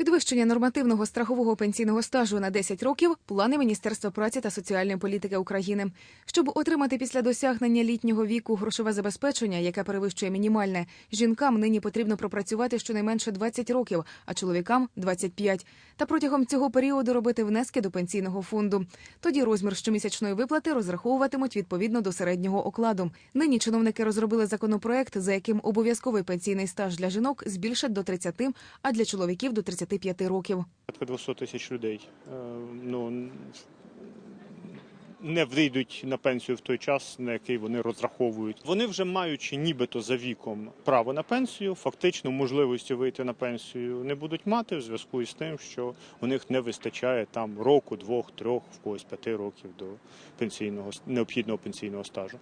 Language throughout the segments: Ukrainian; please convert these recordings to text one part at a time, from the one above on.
Підвищення нормативного страхового пенсійного стажу на 10 років плани Міністерства праці та соціальної політики України. Щоб отримати після досягнення літнього віку грошове забезпечення, яке перевищує мінімальне, жінкам нині потрібно пропрацювати щонайменше 20 років, а чоловікам 25. Та протягом цього періоду робити внески до пенсійного фонду. Тоді розмір щомісячної виплати розраховуватимуть відповідно до середнього окладу. Нині чиновники розробили законопроект, за яким обов'язковий пенсійний стаж для жінок збільшать до 30, а для чоловіків до 35 років. Порядка 200 тисяч людей е, ну, не вийдуть на пенсію в той час, на який вони розраховують. Вони вже маючи нібито за віком право на пенсію, фактично можливості вийти на пенсію не будуть мати в зв'язку із тим, що у них не вистачає там року, двох, трьох, в когось п'яти років до пенсійного необхідного пенсійного стажу.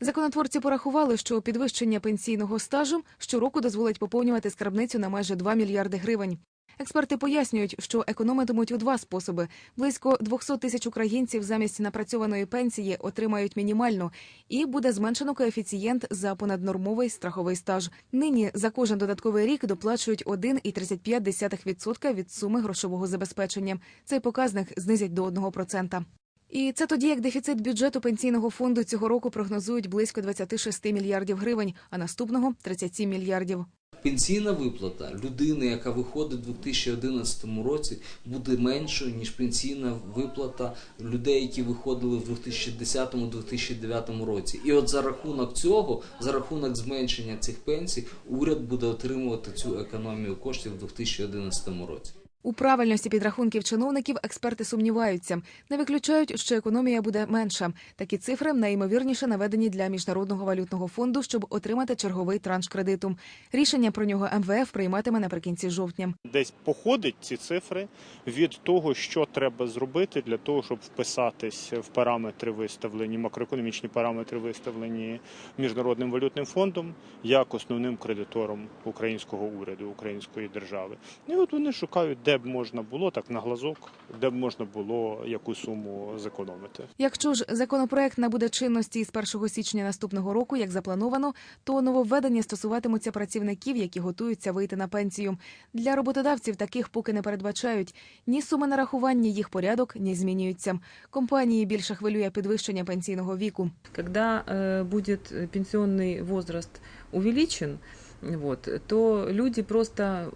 Законотворці порахували, що підвищення пенсійного стажу щороку дозволить поповнювати скарбницю на майже 2 мільярди гривень. Експерти пояснюють, що економитимуть у два способи: близько 200 тисяч українців замість напрацьованої пенсії отримають мінімальну, і буде зменшено коефіцієнт за понаднормовий страховий стаж. Нині за кожен додатковий рік доплачують 1,35% від суми грошового забезпечення. Цей показник знизять до 1%. І це тоді, як дефіцит бюджету пенсійного фонду цього року прогнозують близько 26 мільярдів гривень, а наступного 37 мільярдів. Пенсійна виплата людини, яка виходить у 2011 році, буде меншою ніж пенсійна виплата людей, які виходили в 2010-2009 році. І от за рахунок цього, за рахунок зменшення цих пенсій, уряд буде отримувати цю економію коштів у 2011 році. У правильності підрахунків чиновників експерти сумніваються. Не виключають, що економія буде менша. Такі цифри найімовірніше наведені для міжнародного валютного фонду, щоб отримати черговий транш кредиту. Рішення про нього МВФ прийматиме наприкінці жовтня. Десь походить ці цифри від того, що треба зробити для того, щоб вписатись в параметри виставлені, макроекономічні параметри виставлені міжнародним валютним фондом як основним кредитором українського уряду, української держави. І от вони шукають, де б можна було так на глазок, де б можна було яку суму зекономити. Якщо ж законопроект набуде чинності з 1 січня наступного року, як заплановано, то нововведення стосуватимуться працівників, які готуються вийти на пенсію. Для роботодавців таких поки не передбачають. Ні суми нарахування, їх порядок не змінюються. Компанії більше хвилює підвищення пенсійного віку. Когда э, будет э, пенсионный возраст увеличен, вот, то люди просто,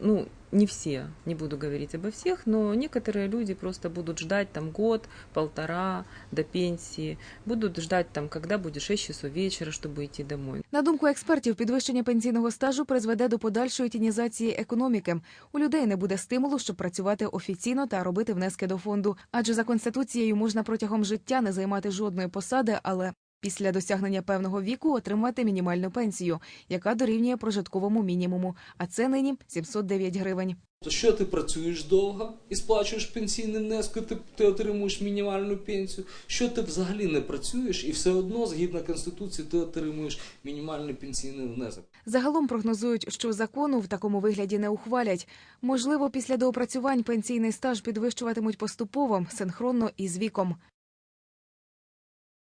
ну, не все, не буду говорить обо всех, но некоторые люди просто будут ждать там год, полтора до пенсии, будут ждать там, когда будет 6 часов вечера, чтобы идти домой. На думку експертів, підвищення пенсійного стажу призведе до подальшої тінізації економіки. У людей не буде стимулу, щоб працювати офіційно та робити внески до фонду. Адже за конституцією можна протягом життя не займати жодної посади, але після досягнення певного віку отримати мінімальну пенсію, яка дорівнює прожитковому мінімуму. А це нині 709 гривень. То що ти працюєш довго і сплачуєш пенсійний внесок, ти, ти отримуєш мінімальну пенсію. Що ти взагалі не працюєш, і все одно, згідно конституції, ти отримуєш мінімальний пенсійний внесок. Загалом прогнозують, що закону в такому вигляді не ухвалять. Можливо, після доопрацювань пенсійний стаж підвищуватимуть поступово, синхронно із віком.